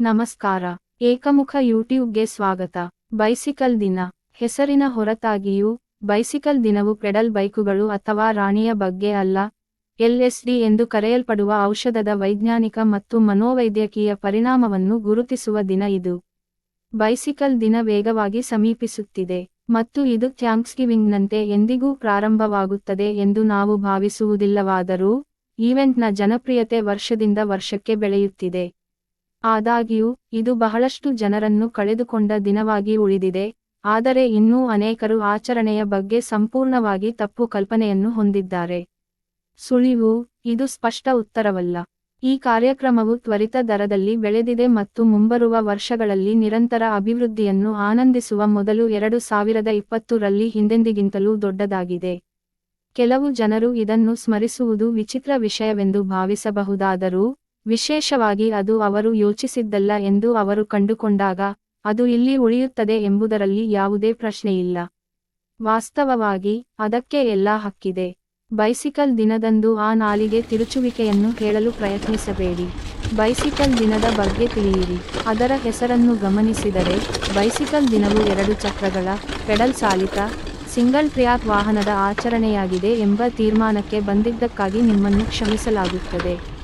ನಮಸ್ಕಾರ. ಏಕಮುಖ ಯೂಟ್ಯೂಬ್ಗೆ ಸ್ವಾಗತ. ಬೈಸಿಕಲ್ ದಿನ. ಹೆಸರಿನ ಹೊರತಾಗಿಯೂ, ಬೈಸಿಕಲ್ ದಿನವು ಪೆಡಲ್ ಬೈಕುಗಳು ಅಥವಾ ರಾಣಿಯ ಬಗ್ಗೆ ಅಲ್ಲ. ಎಲ್ಎಸ್ಡಿ ಎಂದು ಕರೆಯಲ್ಪಡುವ ಔಷಧದ ವೈಜ್ಞಾನಿಕ ಮತ್ತು ಮನೋವೈದ್ಯಕೀಯ ಪರಿಣಾಮವನ್ನು ಗುರುತಿಸುವ ದಿನ ಇದು. ಬೈಸಿಕಲ್ ದಿನ ವೇಗವಾಗಿ ಸಮೀಪಿಸುತ್ತಿದೆ ಮತ್ತು ಇದು ಥ್ಯಾಂಕ್ಸ್ಗಿವಿಂಗ್ನಂತೆ ಎಂದಿಗೂ ಪ್ರಾರಂಭವಾಗುತ್ತದೆ ಎಂದು ನಾವು ಭಾವಿಸುವುದಿಲ್ಲವಾದರೂ, ಈವೆಂಟ್ನ ಜನಪ್ರಿಯತೆ ವರ್ಷದಿಂದ ವರ್ಷಕ್ಕೆ ಬೆಳೆಯುತ್ತಿದೆ. ಆದಾಗ್ಯೂ, ಇದು ಬಹಳಷ್ಟು ಜನರನ್ನು ಕಳೆದುಕೊಂಡ ದಿನವಾಗಿ ಉಳಿದಿದೆ, ಆದರೆ ಇನ್ನೂ ಅನೇಕರು ಆಚರಣೆಯ ಬಗ್ಗೆ ಸಂಪೂರ್ಣವಾಗಿ ತಪ್ಪು ಕಲ್ಪನೆಯನ್ನು ಹೊಂದಿದ್ದಾರೆ. ಸುಳಿವು, ಇದು ಸ್ಪಷ್ಟ ಉತ್ತರವಲ್ಲ. ಈ ಕಾರ್ಯಕ್ರಮವು ತ್ವರಿತ ದರದಲ್ಲಿ ಬೆಳೆದಿದೆ ಮತ್ತು ಮುಂಬರುವ ವರ್ಷಗಳಲ್ಲಿ ನಿರಂತರ ಅಭಿವೃದ್ಧಿಯನ್ನು ಆನಂದಿಸುವ ಮೊದಲು ಎರಡು ಸಾವಿರದ ಇಪ್ಪತ್ತು ರಲ್ಲಿ ಹಿಂದೆಂದಿಗಿಂತಲೂ ದೊಡ್ಡದಾಗಿದೆ. ಕೆಲವು ಜನರು ಇದನ್ನು ಸ್ಮರಿಸುವುದು ವಿಚಿತ್ರ ವಿಷಯವೆಂದು ಭಾವಿಸಬಹುದಾದರೂ ವಿಶೇಷವಾಗಿ ಅದು ಅವರು ಯೋಚಿಸಿದ್ದಲ್ಲ ಎಂದು ಅವರು ಕಂಡುಕೊಂಡಾಗ, ಅದು ಇಲ್ಲಿ ಉಳಿಯುತ್ತದೆ ಎಂಬುದರಲ್ಲಿ ಯಾವುದೇ ಪ್ರಶ್ನೆಯಿಲ್ಲ. ವಾಸ್ತವವಾಗಿ, ಅದಕ್ಕೆ ಎಲ್ಲಾ ಹಕ್ಕಿದೆ. ಬೈಸಿಕಲ್ ದಿನದಂದು ಆ ನಾಲಿಗೆ ತಿರುಚುವಿಕೆಯನ್ನು ಹೇಳಲು ಪ್ರಯತ್ನಿಸಬೇಡಿ. ಬೈಸಿಕಲ್ ದಿನದ ಬಗ್ಗೆ ತಿಳಿಯಿರಿ. ಅದರ ಹೆಸರನ್ನು ಗಮನಿಸಿದರೆ, ಬೈಸಿಕಲ್ ದಿನವು ಎರಡು ಚಕ್ರಗಳ, ಪೆಡಲ್ ಚಾಲಿತ, ಸಿಂಗಲ್ ಟ್ರ್ಯಾಕ್ ವಾಹನದ ಆಚರಣೆಯಾಗಿದೆ ಎಂಬ ತೀರ್ಮಾನಕ್ಕೆ ಬಂದಿದ್ದಕ್ಕಾಗಿ ನಿಮ್ಮನ್ನು ಕ್ಷಮಿಸಲಾಗುತ್ತದೆ.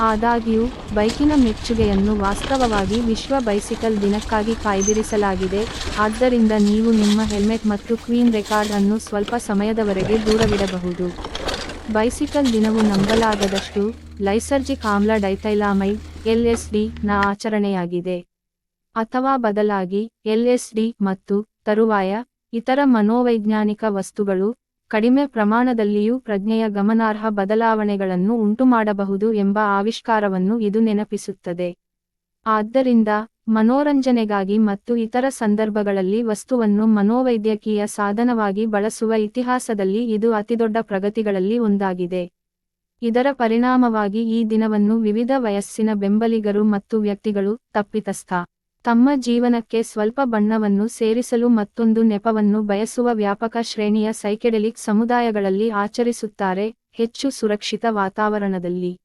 ಆದಾಗ್ಯೂ, ಬೈಕಿನ ಮೆಚ್ಚುಗೆಯನ್ನು ವಾಸ್ತವವಾಗಿ ವಿಶ್ವ ಬೈಸಿಕಲ್ ದಿನಕ್ಕಾಗಿ ಕಾಯ್ದಿರಿಸಲಾಗಿದೆ. ಆದ್ದರಿಂದ ನೀವು ನಿಮ್ಮ ಹೆಲ್ಮೆಟ್ ಮತ್ತು ಕ್ವೀನ್ ರೆಕಾರ್ಡ್ ಅನ್ನು ಸ್ವಲ್ಪ ಸಮಯದವರೆಗೆ ದೂರವಿಡಬಹುದು. ಬೈಸಿಕಲ್ ದಿನವು ನಂಬಲಾಗದಷ್ಟು ಲೈಸರ್ಜಿಕ್ ಆಮ್ಲ ಡೈಥೈಲಾಮೈಡ್ ಎಲ್ಎಸ್ಡಿ ನ ಆಚರಣೆಯಾಗಿದೆ. ಅಥವಾ ಬದಲಾಗಿ ಎಲ್ಎಸ್ಡಿ ಮತ್ತು ತರುವಾಯ ಇತರ ಮನೋವೈಜ್ಞಾನಿಕ ವಸ್ತುಗಳು ಕಡಿಮೆ ಪ್ರಮಾಣದಲ್ಲಿಯೂ ಪ್ರಜ್ಞೆಯ ಗಮನಾರ್ಹ ಬದಲಾವಣೆಗಳನ್ನು ಉಂಟುಮಾಡಬಹುದು ಎಂಬ ಆವಿಷ್ಕಾರವನ್ನು ಇದು ನೆನಪಿಸುತ್ತದೆ. ಆದ್ದರಿಂದ, ಮನೋರಂಜನೆಗಾಗಿ ಮತ್ತು ಇತರ ಸಂದರ್ಭಗಳಲ್ಲಿ ವಸ್ತುವನ್ನು ಮನೋವೈದ್ಯಕೀಯ ಸಾಧನವಾಗಿ ಬಳಸುವ ಇತಿಹಾಸದಲ್ಲಿ ಇದು ಅತಿದೊಡ್ಡ ಪ್ರಗತಿಗಳಲ್ಲಿ ಒಂದಾಗಿದೆ. ಇದರ ಪರಿಣಾಮವಾಗಿ ಈ ದಿನವನ್ನು ವಿವಿಧ ವಯಸ್ಸಿನ ಬೆಂಬಲಿಗರು ಮತ್ತು ವ್ಯಕ್ತಿಗಳು ತಪ್ಪಿತಸ್ಥ. ತಮ್ಮ ಜೀವನಕ್ಕೆ ಸ್ವಲ್ಪ ಬಣ್ಣವನ್ನು ಸೇರಿಸಲು ಮತ್ತೊಂದು ನೆಪವನ್ನು ಬಯಸುವ ವ್ಯಾಪಕ ಶ್ರೇಣಿಯ ಸೈಕೆಡೆಲಿಕ್ ಸಮುದಾಯಗಳಲ್ಲಿ ಆಚರಿಸುತ್ತಾರೆ, ಹೆಚ್ಚು ಸುರಕ್ಷಿತ ವಾತಾವರಣದಲ್ಲಿ.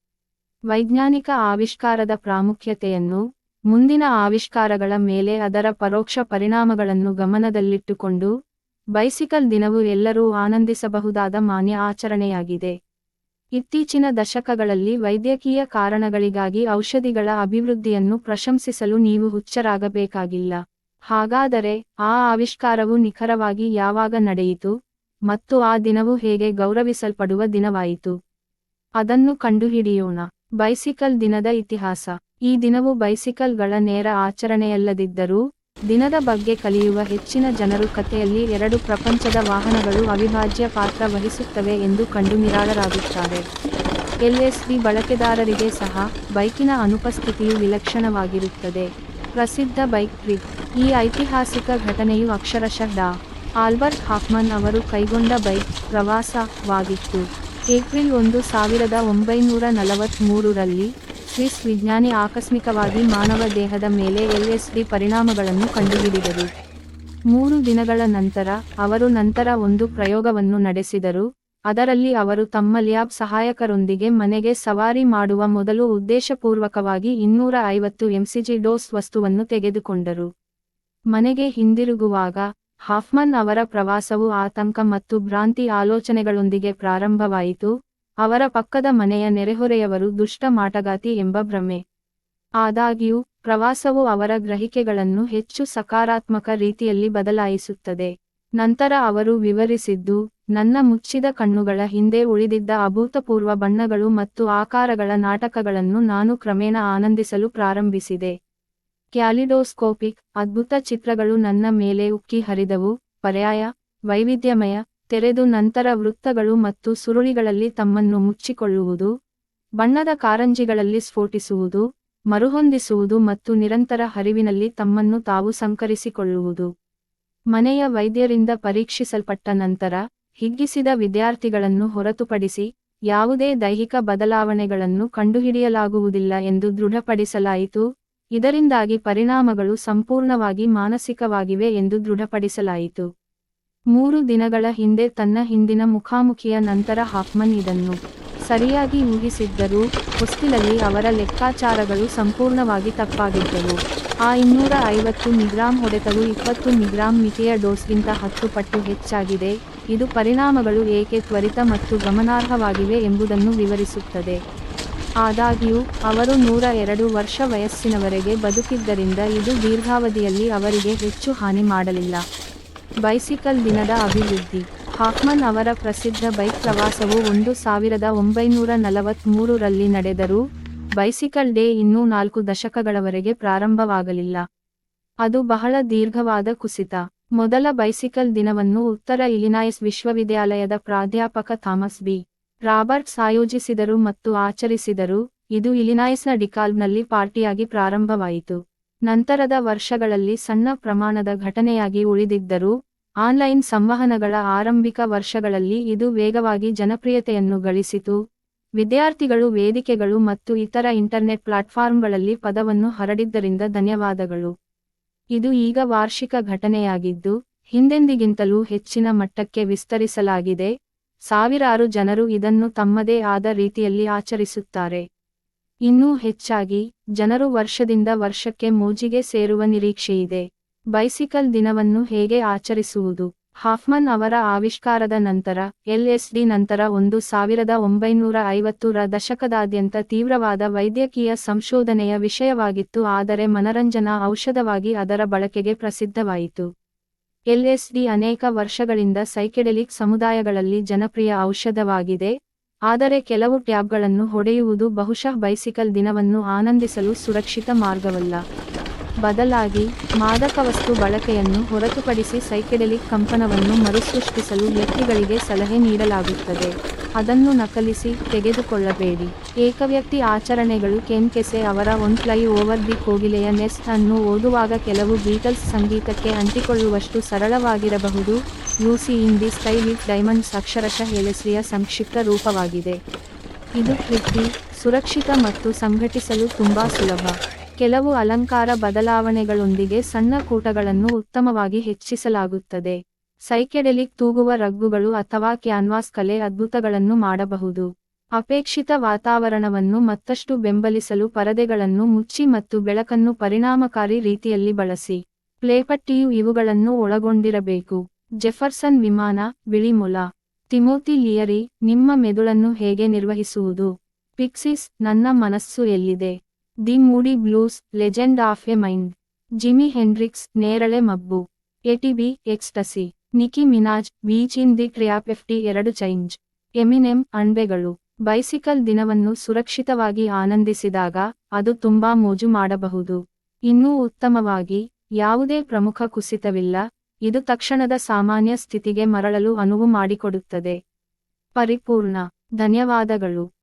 ವೈಜ್ಞಾನಿಕ ಆವಿಷ್ಕಾರದ ಪ್ರಾಮುಖ್ಯತೆಯನ್ನು, ಮುಂದಿನ ಆವಿಷ್ಕಾರಗಳ ಮೇಲೆ ಅದರ ಪರೋಕ್ಷ ಪರಿಣಾಮಗಳನ್ನು ಗಮನದಲ್ಲಿಟ್ಟುಕೊಂಡು, ಬೈಸಿಕಲ್ ದಿನವು ಎಲ್ಲರೂ ಆನಂದಿಸಬಹುದಾದ ಮಾನ್ಯ ಆಚರಣೆಯಾಗಿದೆ. ಇತ್ತೀಚಿನ ದಶಕಗಳಲ್ಲಿ ವೈದ್ಯಕೀಯ ಕಾರಣಗಳಿಗಾಗಿ ಔಷಧಿಗಳ ಅಭಿವೃದ್ಧಿಯನ್ನು ಪ್ರಶಂಸಿಸಲು ನೀವು ಹುಚ್ಚರಾಗಬೇಕಾಗಿಲ್ಲ. ಹಾಗಾದರೆ ಆ ಆವಿಷ್ಕಾರವು ನಿಖರವಾಗಿ ಯಾವಾಗ ನಡೆಯಿತು ಮತ್ತು ಆ ದಿನವು ಹೇಗೆ ಗೌರವಿಸಲ್ಪಡುವ ದಿನವಾಯಿತು? ಅದನ್ನು ಕಂಡುಹಿಡಿಯೋಣ. ಬೈಸಿಕಲ್ ದಿನದ ಇತಿಹಾಸ. ಈ ದಿನವು ಬೈಸಿಕಲ್ಗಳ ನೇರ ಆಚರಣೆಯಲ್ಲದಿದ್ದರೂ ದಿನದ ಬಗ್ಗೆ ಕಲಿಯುವ ಹೆಚ್ಚಿನ ಜನರು ಕಥೆಯಲ್ಲಿ ಎರಡು ಪ್ರಪಂಚದ ವಾಹನಗಳು ಅವಿಭಾಜ್ಯ ಪಾತ್ರ ವಹಿಸುತ್ತವೆ ಎಂದು ಕಂಡು ನಿರಾಳರಾಗುತ್ತಾರೆ. ಎಲ್ಎಸ್ಡಿ ಬಳಕೆದಾರರಿಗೆ ಸಹ ಬೈಕಿನ ಅನುಪಸ್ಥಿತಿಯು ವಿಲಕ್ಷಣವಾಗಿರುತ್ತದೆ. ಪ್ರಸಿದ್ಧ ಬೈಕ್ ಟ್ರಿಪ್, ಈ ಐತಿಹಾಸಿಕ ಘಟನೆಯು ಅಕ್ಷರಶಃ ಡಾ. ಆಲ್ಬರ್ಟ್ ಹಾಫ್ಮನ್ ಅವರು ಕೈಗೊಂಡ ಬೈಕ್ ಪ್ರವಾಸವಾಗಿತ್ತು. ಏಪ್ರಿಲ್ ಒಂದು ಸಾವಿರದ ಒಂಬೈನೂರ ನಲವತ್ತ್ಮೂರರಲ್ಲಿ ಸ್ವಿಸ್ ವಿಜ್ಞಾನಿ ಆಕಸ್ಮಿಕವಾಗಿ ಮಾನವ ದೇಹದ ಮೇಲೆ ಎಲ್ಎಸ್ಡಿ ಪರಿಣಾಮಗಳನ್ನು ಕಂಡುಹಿಡಿದರು. ಮೂರು ದಿನಗಳ ನಂತರ ಅವರು ನಂತರ ಒಂದು ಪ್ರಯೋಗವನ್ನು ನಡೆಸಿದರು. ಅದರಲ್ಲಿ ಅವರು ತಮ್ಮ ಲ್ಯಾಬ್ ಸಹಾಯಕರೊಂದಿಗೆ ಮನೆಗೆ ಸವಾರಿ ಮಾಡುವ ಮೊದಲು ಉದ್ದೇಶಪೂರ್ವಕವಾಗಿ ಇನ್ನೂರ ಐವತ್ತು ಎಂಸಿಜಿ ಡೋಸ್ ವಸ್ತುವನ್ನು ತೆಗೆದುಕೊಂಡರು. ಮನೆಗೆ ಹಿಂದಿರುಗುವಾಗ ಹಾಫ್ಮನ್ ಅವರ ಪ್ರವಾಸವು ಆತಂಕ ಮತ್ತು ಭ್ರಾಂತಿ ಆಲೋಚನೆಗಳೊಂದಿಗೆ ಪ್ರಾರಂಭವಾಯಿತು. ಅವರ ಪಕ್ಕದ ಮನೆಯ ನೆರೆಹೊರೆಯವರು ದುಷ್ಟ ಮಾಟಗಾತಿ ಎಂಬ ಭ್ರಮೆ. ಆದಾಗ್ಯೂ, ಪ್ರವಾಸವು ಅವರ ಗ್ರಹಿಕೆಗಳನ್ನು ಹೆಚ್ಚು ಸಕಾರಾತ್ಮಕ ರೀತಿಯಲ್ಲಿ ಬದಲಾಯಿಸುತ್ತದೆ. ನಂತರ ಅವರು ವಿವರಿಸಿದ್ದು, ನನ್ನ ಮುಚ್ಚಿದ ಕಣ್ಣುಗಳ ಹಿಂದೆ ಉಳಿದಿದ್ದ ಅಭೂತಪೂರ್ವ ಬಣ್ಣಗಳು ಮತ್ತು ಆಕಾರಗಳ ನಾಟಕಗಳನ್ನು ನಾನು ಕ್ರಮೇಣ ಆನಂದಿಸಲು ಪ್ರಾರಂಭಿಸಿದೆ. ಕ್ಯಾಲಿಡೋಸ್ಕೋಪಿಕ್, ಅದ್ಭುತ ಚಿತ್ರಗಳು ನನ್ನ ಮೇಲೆ ಉಕ್ಕಿ ಹರಿದವು. ಪರ್ಯಾಯ, ವೈವಿಧ್ಯಮಯ ತೆರೆದು ನಂತರ ವೃತ್ತಗಳು ಮತ್ತು ಸುರುಳಿಗಳಲ್ಲಿ ತಮ್ಮನ್ನು ಮುಚ್ಚಿಕೊಳ್ಳುವುದು, ಬಣ್ಣದ ಕಾರಂಜಿಗಳಲ್ಲಿ ಸ್ಫೋಟಿಸುವುದು, ಮರುಹೊಂದಿಸುವುದು ಮತ್ತು ನಿರಂತರ ಹರಿವಿನಲ್ಲಿ ತಮ್ಮನ್ನು ತಾವು ಸಂಕರಿಸಿಕೊಳ್ಳುವುದು. ಮನೆಯ ವೈದ್ಯರಿಂದ ಪರೀಕ್ಷಿಸಲ್ಪಟ್ಟ ನಂತರ ಹಿಗ್ಗಿಸಿದ ವಿದ್ಯಾರ್ಥಿಗಳನ್ನು ಹೊರತುಪಡಿಸಿ ಯಾವುದೇ ದೈಹಿಕ ಬದಲಾವಣೆಗಳನ್ನು ಕಂಡುಹಿಡಿಯಲಾಗುವುದಿಲ್ಲ ಎಂದು ದೃಢಪಡಿಸಲಾಯಿತು. ಇದರಿಂದಾಗಿ ಪರಿಣಾಮಗಳು ಸಂಪೂರ್ಣವಾಗಿ ಮಾನಸಿಕವಾಗಿವೆ ಎಂದು ದೃಢಪಡಿಸಲಾಯಿತು. ಮೂರು ದಿನಗಳ ಹಿಂದೆ ತನ್ನ ಹಿಂದಿನ ಮುಖಾಮುಖಿಯ ನಂತರ ಹಾಫ್ಮನ್ ಇದನ್ನು ಸರಿಯಾಗಿ ಊಹಿಸಿದ್ದರೂ, ಹೊಸ್ತಿಲಲ್ಲಿ ಅವರ ಲೆಕ್ಕಾಚಾರಗಳು ಸಂಪೂರ್ಣವಾಗಿ ತಪ್ಪಾಗಿದ್ದವು. ಆ ಇನ್ನೂರ ಐವತ್ತು ಮಿಗ್ರಾಂ ಹೊಡೆತವು ಇಪ್ಪತ್ತು ಮಿಗ್ರಾಂ ಮಿತಿಯ ಡೋಸ್ಗಿಂತ ಹತ್ತು ಪಟ್ಟು ಹೆಚ್ಚಾಗಿದೆ. ಇದು ಪರಿಣಾಮಗಳು ಏಕೆ ತ್ವರಿತ ಮತ್ತು ಗಮನಾರ್ಹವಾಗಿವೆ ಎಂಬುದನ್ನು ವಿವರಿಸುತ್ತದೆ. ಆದಾಗ್ಯೂ, ಅವರು ನೂರ ಎರಡು ವರ್ಷ ವಯಸ್ಸಿನವರೆಗೆ ಬದುಕಿದ್ದರಿಂದ ಇದು ದೀರ್ಘಾವಧಿಯಲ್ಲಿ ಅವರಿಗೆ ಹೆಚ್ಚು ಹಾನಿ ಮಾಡಲಿಲ್ಲ. ಬೈಸಿಕಲ್ ದಿನದ ಅಭಿವೃದ್ಧಿ. ಹಾಕ್ಮನ್ ಅವರ ಪ್ರಸಿದ್ಧ ಬೈಕ್ ಪ್ರವಾಸವು ಒಂದು ಸಾವಿರದ ಒಂಬೈನೂರ ನಲವತ್ತ್ಮೂರರಲ್ಲಿ ನಡೆದರೂ, ಬೈಸಿಕಲ್ ಡೇ ಇನ್ನೂ ನಾಲ್ಕು ದಶಕಗಳವರೆಗೆ ಪ್ರಾರಂಭವಾಗಲಿಲ್ಲ. ಅದು ಬಹಳ ದೀರ್ಘವಾದ ಕುಸಿತ. ಮೊದಲ ಬೈಸಿಕಲ್ ದಿನವನ್ನು ಉತ್ತರ ಇಲಿನಾಯ್ಸ್ ವಿಶ್ವವಿದ್ಯಾಲಯದ ಪ್ರಾಧ್ಯಾಪಕ ಥಾಮಸ್ ಬಿ. ರಾಬರ್ಟ್ಸ್ ಆಯೋಜಿಸಿದರು ಮತ್ತು ಆಚರಿಸಿದರು. ಇದು ಇಲಿನಾಯ್ಸ್ನ ಡಿಕಾಲ್ಬ್ನಲ್ಲಿ ಪಾರ್ಟಿಯಾಗಿ ಪ್ರಾರಂಭವಾಯಿತು. ನಂತರದ ವರ್ಷಗಳಲ್ಲಿ ಸಣ್ಣ ಪ್ರಮಾಣದ ಘಟನೆಯಾಗಿ ಉಳಿದಿದ್ದರೂ, ಆನ್ಲೈನ್ ಸಂವಹನಗಳ ಆರಂಭಿಕ ವರ್ಷಗಳಲ್ಲಿ ಇದು ವೇಗವಾಗಿ ಜನಪ್ರಿಯತೆಯನ್ನು ಗಳಿಸಿತು. ವಿದ್ಯಾರ್ಥಿಗಳು, ವೇದಿಕೆಗಳು ಮತ್ತು ಇತರ ಇಂಟರ್ನೆಟ್ ಪ್ಲಾಟ್ಫಾರ್ಮ್ಗಳಲ್ಲಿ ಪದವನ್ನು ಹರಡಿದ್ದರಿಂದ ಧನ್ಯವಾದಗಳು. ಇದು ಈಗ ವಾರ್ಷಿಕ ಘಟನೆಯಾಗಿದ್ದು, ಹಿಂದೆಂದಿಗಿಂತಲೂ ಹೆಚ್ಚಿನ ಮಟ್ಟಕ್ಕೆ ವಿಸ್ತರಿಸಲಾಗಿದೆ. ಸಾವಿರಾರು ಜನರು ಇದನ್ನು ತಮ್ಮದೇ ಆದ ರೀತಿಯಲ್ಲಿ ಆಚರಿಸುತ್ತಾರೆ. ಇನ್ನೂ ಹೆಚ್ಚಾಗಿ, ಜನರು ವರ್ಷದಿಂದ ವರ್ಷಕ್ಕೆ ಮೋಜಿಗೆ ಸೇರುವ ನಿರೀಕ್ಷೆಯಿದೆ. ಬೈಸಿಕಲ್ ದಿನವನ್ನು ಹೇಗೆ ಆಚರಿಸುವುದು? ಹಾಫ್ಮನ್ ಅವರ ಆವಿಷ್ಕಾರದ ನಂತರ ಎಲ್ಎಸ್ಡಿ ನಂತರ ಒಂದು ಸಾವಿರದ ಒಂಬೈನೂರ ಐವತ್ತರ ದಶಕದಾದ್ಯಂತ ತೀವ್ರವಾದ ವೈದ್ಯಕೀಯ ಸಂಶೋಧನೆಯ ವಿಷಯವಾಗಿತ್ತು, ಆದರೆ ಮನರಂಜನಾ ಔಷಧವಾಗಿ ಅದರ ಬಳಕೆಗೆ ಪ್ರಸಿದ್ಧವಾಯಿತು. ಎಲ್ಎಸ್ಡಿ ಅನೇಕ ವರ್ಷಗಳಿಂದ ಸೈಕೆಡೆಲಿಕ್ ಸಮುದಾಯಗಳಲ್ಲಿ ಜನಪ್ರಿಯ ಔಷಧವಾಗಿದೆ. ಆದರೆ ಕೆಲವು ಟ್ಯಾಬ್ಗಳನ್ನು ಹೊಡೆಯುವುದು ಬಹುಶಃ ಬೈಸಿಕಲ್ ದಿನವನ್ನು ಆನಂದಿಸಲು ಸುರಕ್ಷಿತ ಮಾರ್ಗವಲ್ಲ. ಬದಲಾಗಿ, ಮಾದಕ ವಸ್ತು ಬಳಕೆಯನ್ನು ಹೊರತುಪಡಿಸಿ ಸೈಕೆಡೆಲಿಕ್ ಕಂಪನವನ್ನು ಮರುಸೃಷ್ಟಿಸಲು ವ್ಯಕ್ತಿಗಳಿಗೆ ಸಲಹೆ ನೀಡಲಾಗುತ್ತದೆ. ಅದನ್ನು ನಕಲಿಸಿ ತೆಗೆದುಕೊಳ್ಳಬೇಡಿ. ಏಕವ್ಯಕ್ತಿ ಆಚರಣೆಗಳು ಕೆನ್ ಕೆಸೆ ಅವರ ಒನ್ ಫ್ಲೈ ಓವರ್ ದಿ ಕೋಗಿಲೆಯ ನೆಸ್ಟ್ ಅನ್ನು ಓದುವಾಗ ಕೆಲವು ಬೀಟಲ್ಸ್ ಸಂಗೀತಕ್ಕೆ ಅಂಟಿಕೊಳ್ಳುವಷ್ಟು ಸರಳವಾಗಿರಬಹುದು. Lucy in the sky with diamonds ಅಕ್ಷರಶಃ ಎಲೆಸ್ರಿಯ ಸಂಕ್ಷಿಪ್ತ ರೂಪವಾಗಿದೆ. ಇದು ಕೃತಿ, ಸುರಕ್ಷಿತ ಮತ್ತು ಸಂಘಟಿಸಲು ತುಂಬಾ ಸುಲಭ. ಕೆಲವು ಅಲಂಕಾರ ಬದಲಾವಣೆಗಳೊಂದಿಗೆ ಸಣ್ಣ ಕೂಟಗಳನ್ನು ಉತ್ತಮವಾಗಿ ಹೆಚ್ಚಿಸಲಾಗುತ್ತದೆ. ಸೈಕೆಡೆಲಿಕ್ ತೂಗುವ ರಗ್ಗುಗಳು ಅಥವಾ ಕ್ಯಾನ್ವಾಸ್ ಕಲೆ ಅದ್ಭುತಗಳನ್ನು ಮಾಡಬಹುದು. ಅಪೇಕ್ಷಿತ ವಾತಾವರಣವನ್ನು ಮತ್ತಷ್ಟು ಬೆಂಬಲಿಸಲು ಪರದೆಗಳನ್ನು ಮುಚ್ಚಿ ಮತ್ತು ಬೆಳಕನ್ನು ಪರಿಣಾಮಕಾರಿ ರೀತಿಯಲ್ಲಿ ಬಳಸಿ. ಪ್ಲೇಪಟ್ಟಿಯು ಇವುಗಳನ್ನು ಒಳಗೊಂಡಿರಬೇಕು. ಜೆಫರ್ಸನ್ ವಿಮಾನ ಬಿಳಿಮುಲ ತಿಮೋತಿ ಲಿಯರಿ, ನಿಮ್ಮ ಮೆದುಳನ್ನು ಹೇಗೆ ನಿರ್ವಹಿಸುವುದು? ಪಿಕ್ಸಿಸ್, ನನ್ನ ಮನಸ್ಸು ಎಲ್ಲಿದೆ? The Moody Blues, legend of a mind. Jimi Hendrix, ನೇರಳೆ ಮಬ್ಬು. ATB ecstasy. Nicki Minaj beach in the trap F T ಎರಡು ಚೈಂಜ್ ಎಮಿನೆಮ್ ಅಣ್ಬೆಗಳು ಬೈಸಿಕಲ್ ದಿನವನ್ನು ಸುರಕ್ಷಿತವಾಗಿ ಆನಂದಿಸಿದಾಗ ಅದು ತುಂಬಾ ಮೋಜು ಮಾಡಬಹುದು. ಇನ್ನೂ ಉತ್ತಮವಾಗಿ, ಯಾವುದೇ ಪ್ರಮುಖ ಕುಸಿತವಿಲ್ಲ, ಇದು ತಕ್ಷಣದ ಸಾಮಾನ್ಯ ಸ್ಥಿತಿಗೆ ಮರಳಲು ಅನುವು ಮಾಡಿಕೊಡುತ್ತದೆ. ಪರಿಪೂರ್ಣ. ಧನ್ಯವಾದಗಳು.